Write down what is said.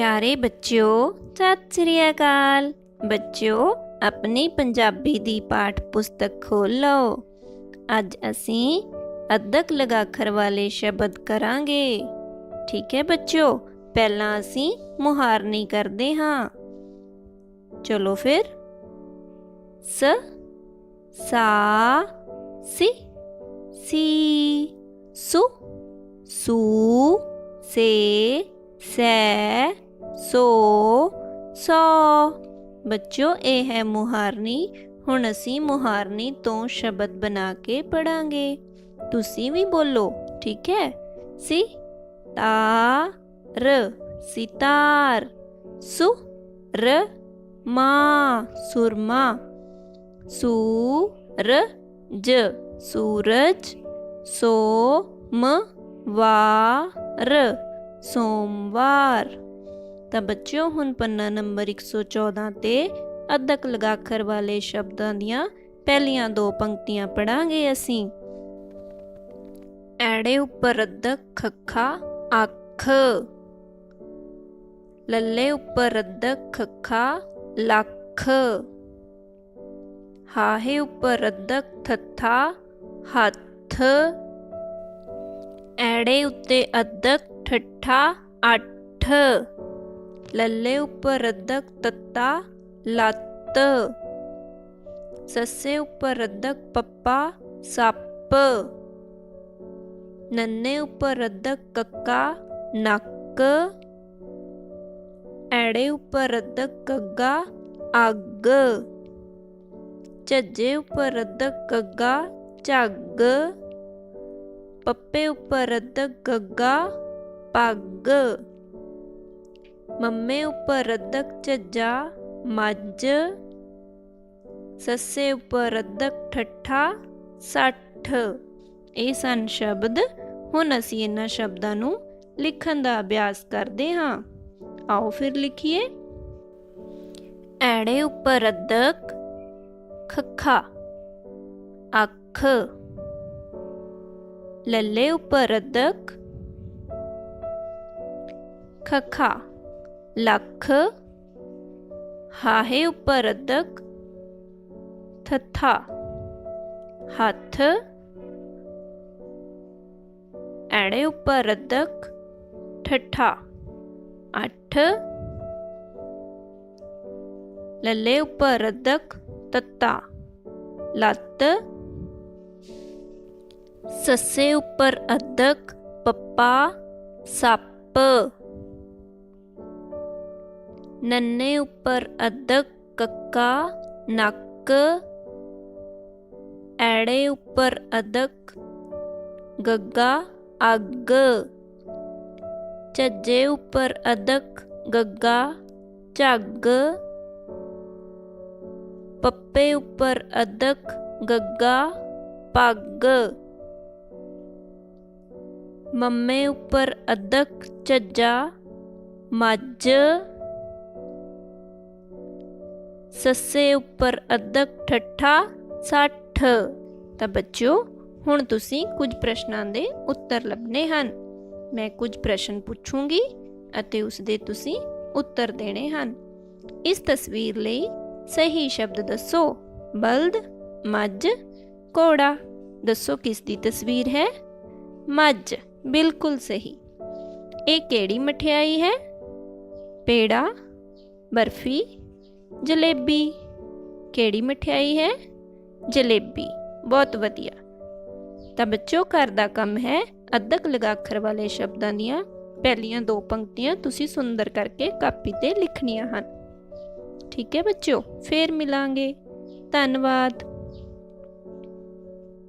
ਪਿਆਰੇ ਬੱਚਿਓ, ਸਤਿ ਸ੍ਰੀ ਅਕਾਲ। ਬੱਚਿਓ, ਆਪਣੀ ਪੰਜਾਬੀ ਦੀ ਪਾਠ ਪੁਸਤਕ ਖੋਲ ਲਓ ਅੱਜ ਅਸੀਂ ਅੱਧਕ ਲਗਾਖਰ ਵਾਲੇ ਸ਼ਬਦ ਕਰਾਂਗੇ। ਠੀਕ ਹੈ ਬੱਚਿਓ, ਪਹਿਲਾਂ ਅਸੀਂ ਮੁਹਾਰਨੀ ਕਰਦੇ ਹਾਂ। ਚਲੋ ਫਿਰ। ਸ, ਸਾ, ਸੀ ਸੀ, ਸੁ, ਸੂ, ਸੇ, ਸੈ ਸੋ ਸੋ ਬੱਚੋ ਇਹ ਹੈ ਮੁਹਾਰਨੀ ਹੁਣ ਅਸੀਂ ਮੁਹਾਰਨੀ ਤੋਂ ਸ਼ਬਦ ਬਣਾ ਕੇ ਪੜਾਂਗੇ ਤੁਸੀਂ ਵੀ ਬੋਲੋ ਠੀਕ ਹੈ ਸੀ ਤਾ ਰ ਸਿਤਾਰ ਸੁ ਰ ਮਾ ਸੁਰਮਾ ਸੂ ਰ ਜ ਸੂਰਜ ਸੋ ਮ ਵਾਰ ਸੋਮਵਾਰ ਤਾਂ ਬੱਚਿਓ, ਹੁਣ ਪੰਨਾ ਨੰਬਰ 114 ਤੇ ਅੱਧਕ ਲਗਾਖਰ ਵਾਲੇ ਸ਼ਬਦਾਂ ਦੀਆਂ ਪਹਿਲੀਆਂ ਦੋ ਪੰਕਤੀਆਂ ਪੜਾਂਗੇ ਅਸੀਂ। ਐੜੇ ਉੱਪਰ ਅੱਧਕ ਖੱਖਾ, ਅੱਖ। ਲੱਲੇ ਉੱਪਰ ਅੱਧਕ ਖੱਖਾ, ਲੱਖ। ਹਾਹੇ ਉੱਪਰ ਅੱਧਕ ਥੱਥਾ, ਹੱਥ। ਐੜੇ ਉੱਤੇ ਅੱਧਕ ਠੱਠਾ, ਅੱਠ। ਲੱਲੇ ਉੱਪਰ ਰੱਦਕ ਤੱਤਾ ਲੱਤ। ਸੱਸੇ ਉੱਪਰ ਅੱਧਕ ਪੱਪਾ ਸੱਪ। ਨੰਨੇ ਉੱਪਰ ਅੱਧਕ ਕੱਕਾ ਨੱਕ। ਐੜੇ ਉੱਪਰ ਅੱਧਕ ਗੱਗਾ ਅੱਗ। ਝੱਜੇ ਉੱਪਰ ਅੱਧਕ ਗੱਗਾ ਝੱਗ। ਪੱਪੇ ਉੱਪਰ ਅੱਧਕ ਗੱਗਾ ਪੱਗ। ਮੰਮੇ ਉੱਪਰ ਅੱਧਕ ਝੱਜਾ ਮੱਝ। ਸੱਸੇ ਉੱਪਰ ਅੱਧਕ ਠੱਠਾ, ਸੱਠ। ਇਹ ਸਨ ਸ਼ਬਦ। ਹੁਣ ਅਸੀਂ ਇਹਨਾਂ ਸ਼ਬਦਾਂ ਨੂੰ ਲਿਖਣ ਦਾ ਅਭਿਆਸ ਕਰਦੇ ਹਾਂ। ਆਓ ਫਿਰ ਲਿਖੀਏ। ਐੜੇ ਉੱਪਰ ਅੱਧਕ ਖੱਖਾ, ਅੱਖ। ਲੱਲੇ ਉੱਪਰ ਅੱਧਕ ਖੱਖਾ। ਲੱਖ, ਹਾਹੇ ਉੱਪਰ ਅੱਧਕ ਥੱਥਾ, ਹੱਥ ਐੜੇ ਉੱਪਰ ਅੱਧਕ ਠੱਠਾ, ਅੱਠ, ਲੱਲੇ ਉੱਪਰ ਅੱਧਕ ਤੱਤਾ, ਲੱਤ, ਸੱਸੇ ਉੱਪਰ ਅਦਕ, ਪੱਪਾ, ਸੱਪ। ਨੰਨੇ ਉੱਪਰ ਅਦਕ, ਕੱਕਾ, ਨੱਕ। ਐੜੇ ਉੱਪਰ ਅਦਕ, ਗੱਗਾ, ਅੱਗ। ਝੱਜੇ ਉੱਪਰ ਅਦਕ, ਗੱਗਾ, ਝੱਗ। ਪੱਪੇ ਉੱਪਰ ਅਦਕ, ਗੱਗਾ, ਪੱਗ। ਮੰਮੇ ਉੱਪਰ ਅਦਕ, ਝੱਜਾ, ਮੱਝ। ਸੱਸੇ ਉੱਪਰ ਅੱਧਕ ਠੱਠਾ 60 ਤਾਂ ਬੱਚਿਓ, ਹੁਣ ਤੁਸੀਂ ਕੁਝ ਪ੍ਰਸ਼ਨਾਂ ਦੇ ਉੱਤਰ ਲੱਭਣੇ ਹਨ। ਮੈਂ ਕੁਝ ਪ੍ਰਸ਼ਨ ਪੁੱਛੂੰਗੀ ਅਤੇ ਉਸ ਦੇ ਤੁਸੀਂ ਉੱਤਰ ਦੇਣੇ ਹਨ। ਇਸ ਤਸਵੀਰ ਲਈ ਸਹੀ ਸ਼ਬਦ ਦੱਸੋ, ਬਲਦ, ਮੱਝ, ਘੋੜਾ। ਦੱਸੋ ਕਿਸ ਦੀ ਤਸਵੀਰ ਹੈ? ਮੱਝ, ਬਿਲਕੁਲ ਸਹੀ। ਇਹ ਕਿਹੜੀ ਮਠਿਆਈ ਹੈ? ਪੇੜਾ, ਬਰਫੀ ਜਲੇਬੀ। ਕਿਹੜੀ ਮਠਿਆਈ ਹੈ? ਜਲੇਬੀ। ਬਹੁਤ ਵਧੀਆ। ਤਾਂ ਬੱਚੋ ਘਰ ਦਾ ਕੰਮ ਹੈ ਅੱਧਕ ਲਗਾਖਰ ਵਾਲੇ ਸ਼ਬਦਾਂ ਦੀਆਂ ਪਹਿਲੀਆਂ ਦੋ ਪੰਕਤੀਆਂ ਤੁਸੀਂ ਸੁੰਦਰ ਕਰਕੇ ਕਾਪੀ ਤੇ ਲਿਖਣੀਆਂ ਹਨ। ਠੀਕ ਹੈ ਬੱਚੋ ਫੇਰ ਮਿਲਾਂਗੇ। ਧੰਨਵਾਦ।